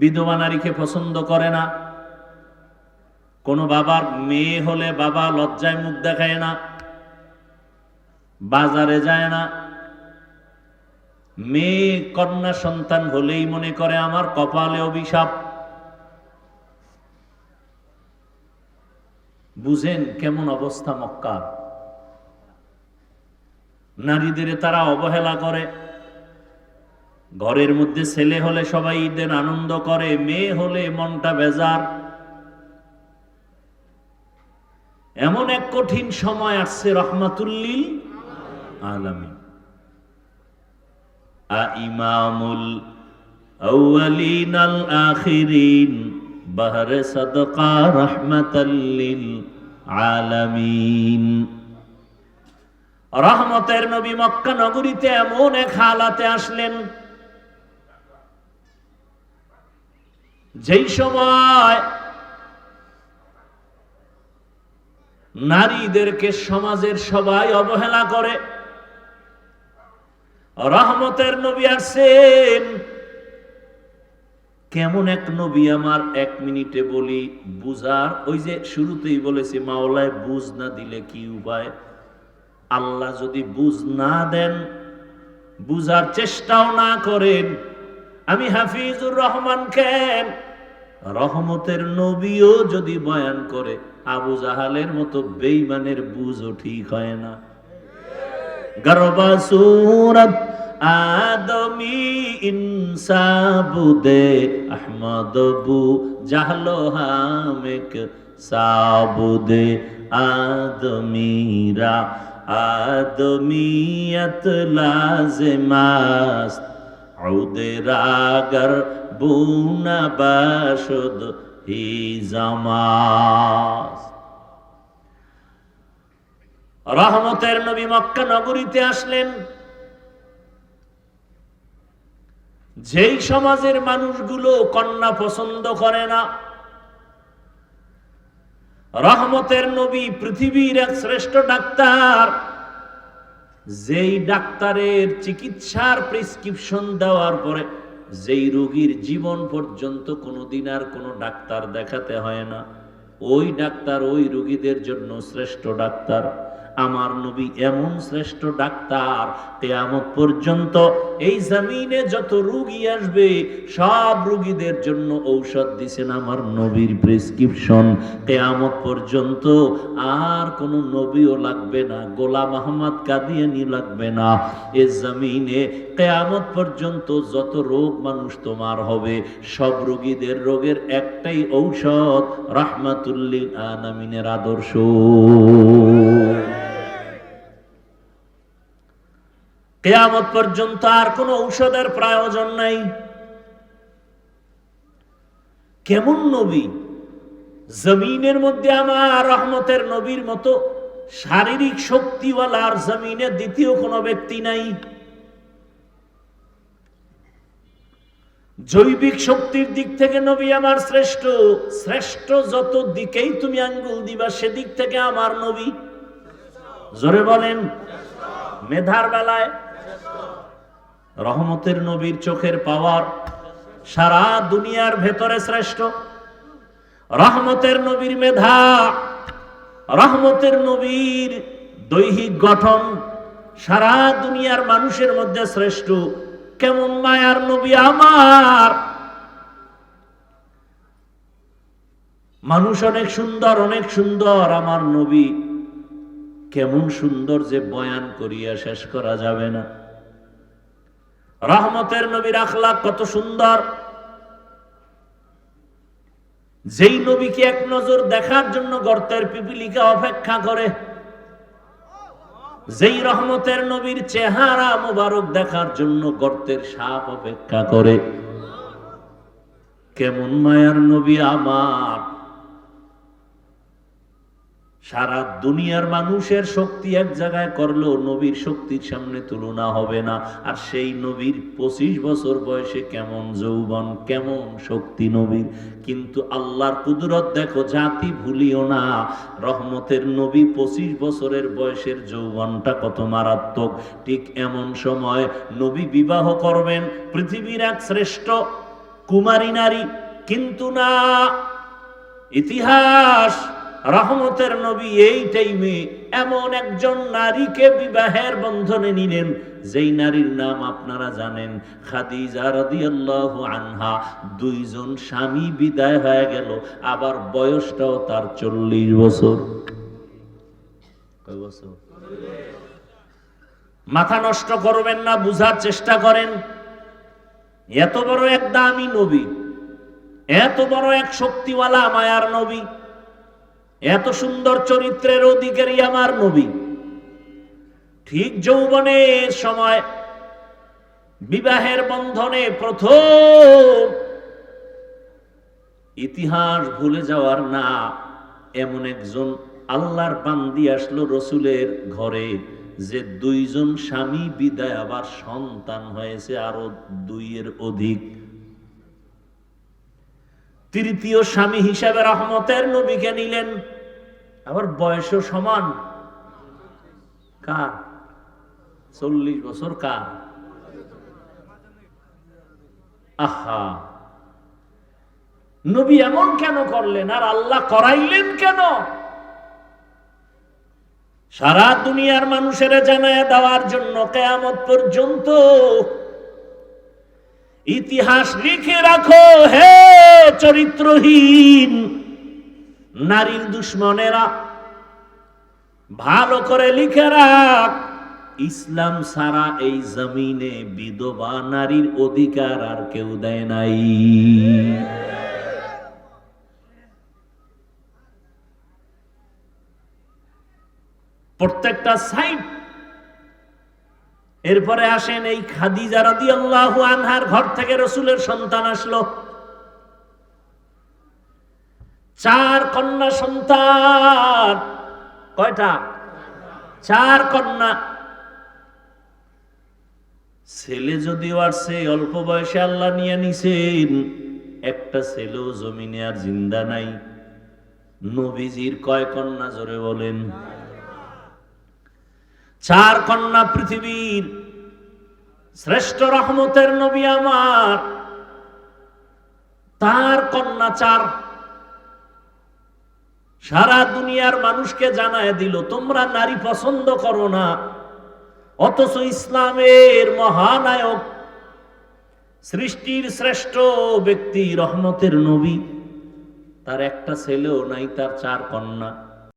বিধবা নারীকে পছন্দ করে না। কোন বাবার মেয়ে হলে বাবা লজ্জায় মুখ দেখায় না, বাজারে যায় না। মেয়ে কন্যা সন্তান হলেই মনে করে আমার কপালে অভিশাপ। বুঝেন কেমন অবস্থা মক্কার। নারীদের তারা অবহেলা করে। ঘরের মধ্যে ছেলে হলে সবাই ঈদের আনন্দ করে, মেয়ে হলে মনটা বেজার। এমন এক কঠিন সময় আসছে, রহমাতুল্লিল আলামী ইমামুল আউয়ালিন আখিরিন, বাহরে সাদকা রহমাতাল্লিল আলামিন। রহমতের নবী মক্কা নগরীতে এমন এক হালাতে আসলেন যেই সময় নারীদেরকে সমাজের সবাই অবহেলা করে, রহমতের নবী আসছেন কেমন এক নবী আমার এক মিনিটে বলি, বুঝার, ওই যে শুরুতেই বলেছি, মাওলায় বুঝ না দিলে কি উপায়? আল্লাহ যদি বুঝ না দেন, বুঝার চেষ্টাও না করেন আমি হাফিজুর রহমান কেন? রহমতের নবীও যদি বয়ান করে, আবু জাহালের মতো বেইমানের বুঝও ঠিক হয় না। গরবা সুরত আদমি ইনসাবুদে আহমদ বু জাহলো হামেক সাবুদে আদমিরা আদমিয়ত লাজমাস বাসুদ হি রহমতের নবী মক্কা নগরীতে আসলেন। যেই সমাজের মানুষগুলো কন্যা পছন্দ করে না, রহমতের নবী পৃথিবীর এক শ্রেষ্ঠ ডাক্তার যেই ডাক্তারের চিকিৎসার প্রেসক্রিপশন দেওয়ার পরে যেই রোগীর জীবন পর্যন্ত কোনোদিন আর কোনো ডাক্তার দেখাতে হয় না, ওই ডাক্তার ওই রোগীদের জন্য শ্রেষ্ঠ ডাক্তার। আমার নবী এমন শ্রেষ্ঠ ডাক্তার তেয়ামত পর্যন্ত এই জমিনে যত রুগী আসবে, সব রুগীদের জন্য ঔষধ দিছেন আমার নবীর প্রেসক্রিপশন। তেয়ামত পর্যন্ত আর কোনো নবীও লাগবে না, গোলাম আহমদ কাদিয়ানি লাগবে না। এ জমিনে কেয়ামত পর্যন্ত যত রোগ মানুষ তোমার হবে, সব রোগীদের রোগের একটাই ঔষধ রাহমাতুল্লিল আনামিনের আদর্শ। কেয়ামত পর্যন্ত আর কোনো ঔষধের প্রয়োজন নাই। কেমন নবী? জমিনের মধ্যে আমার রহমতের নবীর মতো শারীরিক শক্তিওয়ালা আর জমিনে দ্বিতীয় কোনো ব্যক্তি নাই। জৈবিক শক্তির দিক থেকে নবী আমার শ্রেষ্ঠ। শ্রেষ্ঠ যত দিকেই তুমি আঙ্গুল দিবা, সেদিক থেকে আমার নবী। জোরে বলেন, মেধার বেলায় রহমতের নবীর চোখের পাওয়ার সারা দুনিয়ার ভেতরে শ্রেষ্ঠ। রহমতের নবীর মেধা, রহমতের নবীর দৈহিক গঠন সারা দুনিয়ার মানুষের মধ্যে শ্রেষ্ঠ। কেমন মায়ার নবী আমার। মানুষ অনেক সুন্দর অনেক সুন্দর, আমার নবী কেমন সুন্দর যে বয়ান করিয়া শেষ করা যাবে না। রহমতের নবীর আখলাক কত সুন্দর। যেই নবীকে এক নজর দেখার জন্য গর্তের পিপিলিকা অপেক্ষা করে, যেই রহমতের নবীর চেহারা মোবারক দেখার জন্য গর্তের সাপ অপেক্ষা করে, কেমন মায়ার নবী আমার। সারা দুনিয়ার মানুষের শক্তি এক জায়গায় করলেও নবীর শক্তির সামনে তুলনা হবে না। আর সেই নবীর পঁচিশ বছর বয়সে কেমন যৌবন, কেমন শক্তি নবীর। কিন্তু আল্লাহর কুদরত দেখো, জাতি ভুলিও না। রহমতের নবী পঁচিশ বছরের বয়সের যৌবনটা কত মারাত্মক। ঠিক এমন সময় নবী বিবাহ করবেন, পৃথিবীর এক শ্রেষ্ঠ কুমারী নারী। কিন্তু না, ইতিহাস রহমতের নবী এই টাইমে এমন একজন নারীকে বিবাহের বন্ধনে নিলেন, যেই নারীর নাম আপনারা জানেন, খাদিজা আনহা। দুইজন স্বামী বিদায় হয়ে গেল, আবার বয়সটাও তার চল্লিশ বছর। বছর? মাথা নষ্ট করবেন না, বুঝার চেষ্টা করেন। এত বড় এক দামি নবী, এত বড় এক শক্তিওয়ালা, মায়ার নবী। এত সুন্দর চরিত্রের অধিকারী আমার নবী। ঠিক যৌবনের সময় বিবাহের বন্ধনে প্রথম ইতিহাস ভুলে যাওয়ার না, এমন একজন আল্লাহর বান্দি আসলো রসুলের ঘরে যে দুইজন স্বামী বিদায় আবার সন্তান হয়েছে আরও দুইয়ের অধিক। তৃতীয় স্বামী হিসাবে রহমতের নবীকে নিলেন। আবার বয়সও সমান। কার? চল্লিশ বছর কার? আহা। নবী এমন কেন করলেন? আর আল্লাহ করাইলেন কেন? সারা দুনিয়ার মানুষের জানায় দেওয়ার জন্য কেয়ামত পর্যন্ত ইতিহাস লিখে রাখো, হে চরিত্রহীন নারীর দুশ্মনেরা ভালো করে লিখে রাখ, ইসলাম সারা এই জমিনে বিধবা নারীর অধিকার আর কেউ দেয় নাই। প্রত্যেকটা সাইড এরপরে আসেন এই খাদিজা রাদিয়াল্লাহু আনহার ঘর থেকে রসুলের সন্তান আসলো। চার কন্যা সন্তান। কয়টা? চার কন্যা। ছেলে যদিও আসছে অল্প বয়সে আল্লাহ নিয়ে নিছেন। একটা ছেলেও জমিনে আর জিন্দা নাই। নবীজির কয় কন্যা, জোরে বলেন। চার কন্যা পৃথিবীর শ্রেষ্ঠ রহমতের নবী আমার। তার কন্যা চার সারা দুনিয়ার মানুষকে জানায় দিল, তোমরা নারী পছন্দ করো না। অথচ ইসলামের মহানায়ক, সৃষ্টির শ্রেষ্ঠ ব্যক্তি রহমতের নবী। তার একটা ছেলেও নাই, তার চার কন্যা।